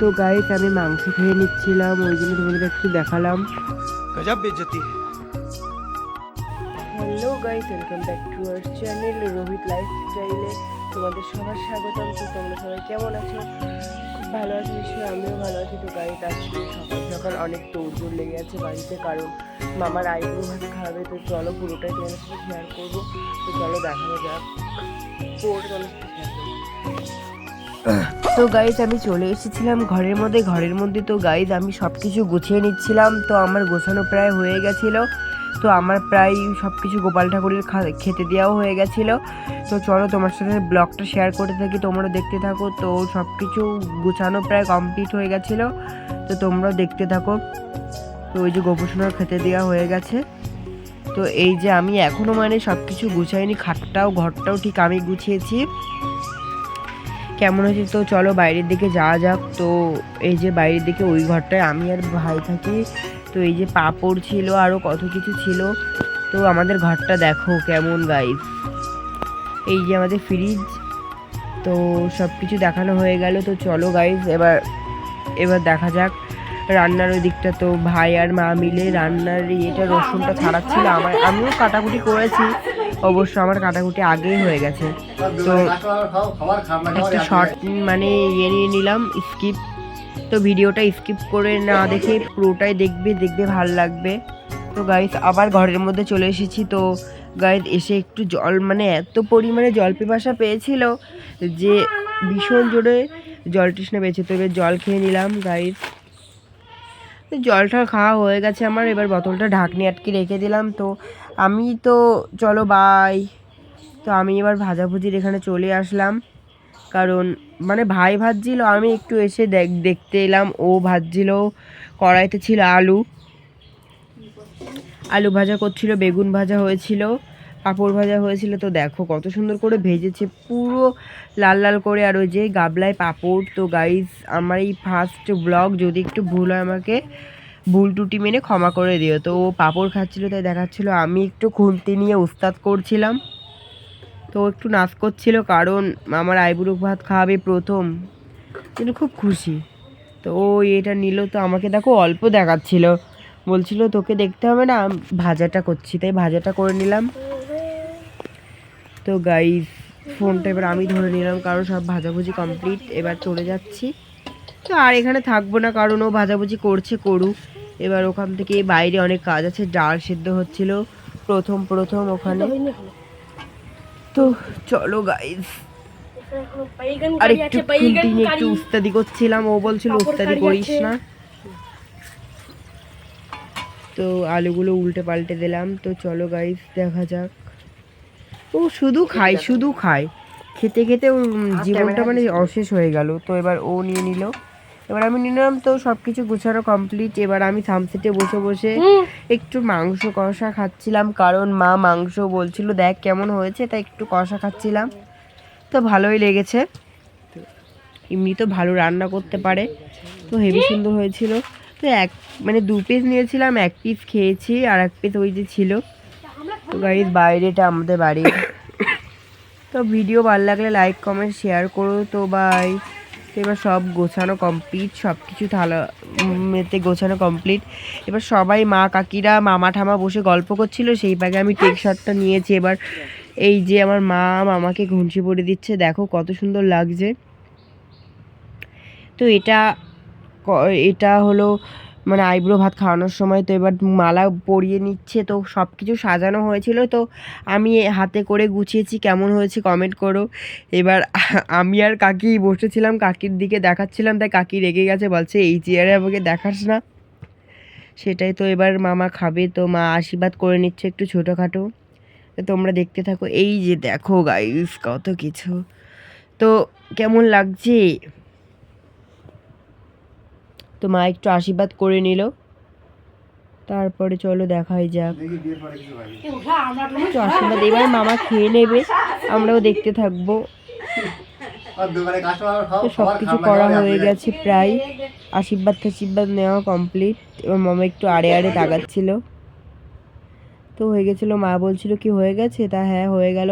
তো গাইস আমি মাংস খেয়ে নিচ্ছিলাম ওই জন্য তোমাদের একটু দেখালাম। গজব বেজতি hello guys welcome back to our channel Rohit লাইফস্টাইলে তোমাদের সবার স্বাগতম। তো তোমরা সবাই কেমন আছো? খুব ভালো আছো নিশ্চয়ই আমিও ভালো আছি। তো গাইস আজকে সকাল সকাল অনেক দৌড় লেগে আছে বাড়িতে কারণ মামার আইব্রো ভাত খাবে। তো চলো পুরোটাই তোমাদের সাথে শেয়ার করব। তো চলো দেখানো যাক। পুরোটা তোমাদের সাথে শেয়ার করব। তো গাইজ আমি চলে এসেছিলাম ঘরের মধ্যে। ঘরের মধ্যে তো গাইজ আমি সব কিছু গুছিয়ে নিচ্ছিলাম। তো আমার গোছানো প্রায় হয়ে গেছিল। তো আমার প্রায় সব কিছু গোপাল ঠাকুরের খেতে দেওয়াও হয়ে গেছিল। তো চলো তোমার সাথে ব্লগটা শেয়ার করতে থাকি, তোমরা দেখতে থাকো। তো সব কিছু গুছানো প্রায় কমপ্লিট হয়ে গেছিল। তো তোমরাও দেখতে থাকো। তো ওই যে গোপসোনার খেতে দেওয়া হয়ে গেছে। তো এই যে আমি এখনও মানে সব কিছু গুছাইনি, খাটটাও, ঘরটাও ঠিক আমি গুছিয়েছি। কেমন হয়েছে তো চলো বাইরের দিকে যাওয়া যাক। তো এই যে বাইরের দিকে ওই ঘরটায় আমি আর ভাই থাকি। তো এই যে পাপড় ছিল আরও কত কিছু ছিল। তো আমাদের ঘরটা দেখো কেমন গাইস এই যে আমাদের ফ্রিজ তো সব কিছু দেখানো হয়ে গেল। তো চলো গাইজ এবার এবার দেখা যাক। রান্নার ওই দিকটা তো ভাই আর মা মিলে রান্নার ইয়েটা, রসুনটা ছাড়াচ্ছিল আমার আমিও কাটাকুটি করেছি, অবশ্য আমার কাটাকুটি আগেই হয়ে গেছে। তো একটা শর্ট মানে ইয়ে নিয়ে নিলাম স্কিপ তো ভিডিওটা স্কিপ করে না দেখে পুরোটাই দেখবে দেখবে ভালো লাগবে। তো গাইস আবার ঘরের মধ্যে চলে এসেছি। তো গাইস এসে একটু জল মানে এত পরিমাণে জল পিপাসা পেয়েছিল যে ভীষণ জোরে জল তৃষ্ণা পেয়েছে। তো এবার জল খেয়ে নিলাম গাইস জলটা খাওয়া হয়ে গেছে আমার, এবার বোতলটা ঢাকনি আটকে রেখে দিলাম। তো আমি তো, চলো বাই তো আমি এবার ভাজাভুজির এখানে চলে আসলাম। কারণ মানে ভাই ভাজছিল, আমি একটু এসে দেখ, দেখতে এলাম। ও ভাজছিল, কড়াইতে ছিল আলু। আলু ভাজা করছিল, বেগুন ভাজা হয়েছিল। পাঁপড় ভাজা হয়েছিল তো দেখো কত সুন্দর করে ভেজেছে, পুরো লাল লাল করে। আর ওই যে গাবলায় পাঁপড়, তো গাইজ আমার এই ফার্স্ট ব্লগ যদি একটু ভুল হয় আমাকে, ভুল টুটি মেনে ক্ষমা করে দিও। তো ও পাঁপড় খাচ্ছিলো, তাই দেখাচ্ছিল। আমি একটু খুন্তি নিয়ে উস্তাদ করছিলাম, তো একটু নাচ করছিল, কারণ আমার আইবুড়ো ভাত খাওয়াবে প্রথম। কিন্তু খুব খুশি। তো ও এটা নিল, তো আমাকে দেখো অল্প দেখাচ্ছিল। বলছিল, তোকে দেখতে হবে না, ভাজাটা করছি। তাই ভাজাটা করে নিলাম। তো গাইজ ফোনটা এবার আমি ধরে নিলাম কারণ সব ভাজাভুজি কমপ্লিট এবার চলে যাচ্ছি। তো আর এখানে থাকব না কারণ ও ভাজাভুজি করছে করুক। এবার ওখান থেকে বাইরে অনেক কাজ আছে ডাল সিদ্ধ হচ্ছিল প্রথম প্রথম ওখানে। তো চলো গাইজ আর একটু একটু উস্তাদি করছিলাম ও বলছিল উস্তাদি করিস না। তো আলুগুলো উল্টে পাল্টে দিলাম তো চলো গাইজ দেখা যাক। ও শুধু খায় শুধু খায়। খেতে খেতে ওর জীবনটা মানে অশেষ হয়ে গেল। তো এবার ও নিয়ে নিল। এবার আমি নিলাম তো সব কিছু গোছানো কমপ্লিট এবার আমি সামসেটে বসে বসে একটু মাংস কষা খাচ্ছিলাম। কারণ মা মাংস বলছিল দেখ কেমন হয়েছে? তাই একটু কষা খাচ্ছিলাম। তো ভালোই লেগেছে। এমনি তো ভালো রান্না করতে পারে। তো হেভি সুন্দর হয়েছিল। তো এক মানে দু পিস নিয়েছিলাম এক পিস খেয়েছি আর এক পিস ওই যে ছিল। তো গাড়ির বাইরেটা আমাদের বাড়ি। তো ভিডিও ভালো লাগলে লাইক কমেন্ট শেয়ার করো তো বাই এবার সব গোছানো কমপ্লিট সব কিছু থালা উম, এতে গোছানো কমপ্লিট এবার সবাই মা কাকিরা মামা ঠামা বসে গল্প করছিল সেই পাকে আমি টেক শটটা নিয়েছি। এবার এই যে আমার মা মামাকে ঘুমসি পরে দিচ্ছে দেখো কত সুন্দর লাগছে। তো এটা এটা হলো মানে আইব্রো ভাত খাওয়ানোর সময় তো এবার মালা পরিয়ে নিচ্ছে, তো সব কিছু সাজানো হয়েছিল, তো আমি হাতে করে গুছিয়েছি, কেমন হয়েছে কমেন্ট করো। এবার আমি আর কাকি বসেছিলাম, কাকির দিকে দেখাচ্ছিলাম, তাই কাকি রেগে গেছে, বলছে, এই চেয়ারে আমাকে দেখাস না। সেটাই তো এবার মামা খাবে, তো মা আশীর্বাদ করে নিচ্ছে একটু ছোটোখাটো। তোমরা দেখতে থাকো, এই যে দেখো গাইস কত কিছু। তো কেমন লাগছে? তো মা একটু আশীর্বাদ করে নিল। তারপরে চলো দেখাই যাক। একটু আশীর্বাদ এবার মামা খেয়ে নেবে আমরাও দেখতে থাকব। তো সব কিছু করা হয়ে গেছে প্রায়। আশীর্বাদ টাশীর্বাদ নেওয়া কমপ্লিট এবার মামা একটু আড়ে আড়ে তাকাচ্ছিল। তো হয়ে গেছিল মা বলছিল কি হয়ে গেছে? তা হ্যাঁ হয়ে গেল।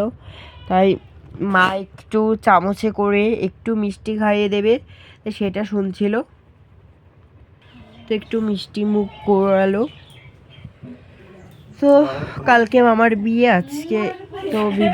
তাই মা একটু চামচে করে একটু মিষ্টি খাইয়ে দেবে তো সেটা শুনছিল। তো একটু মিষ্টি মুখ করালো তো কালকে মামার বিয়ে আজকে তো ভিডিও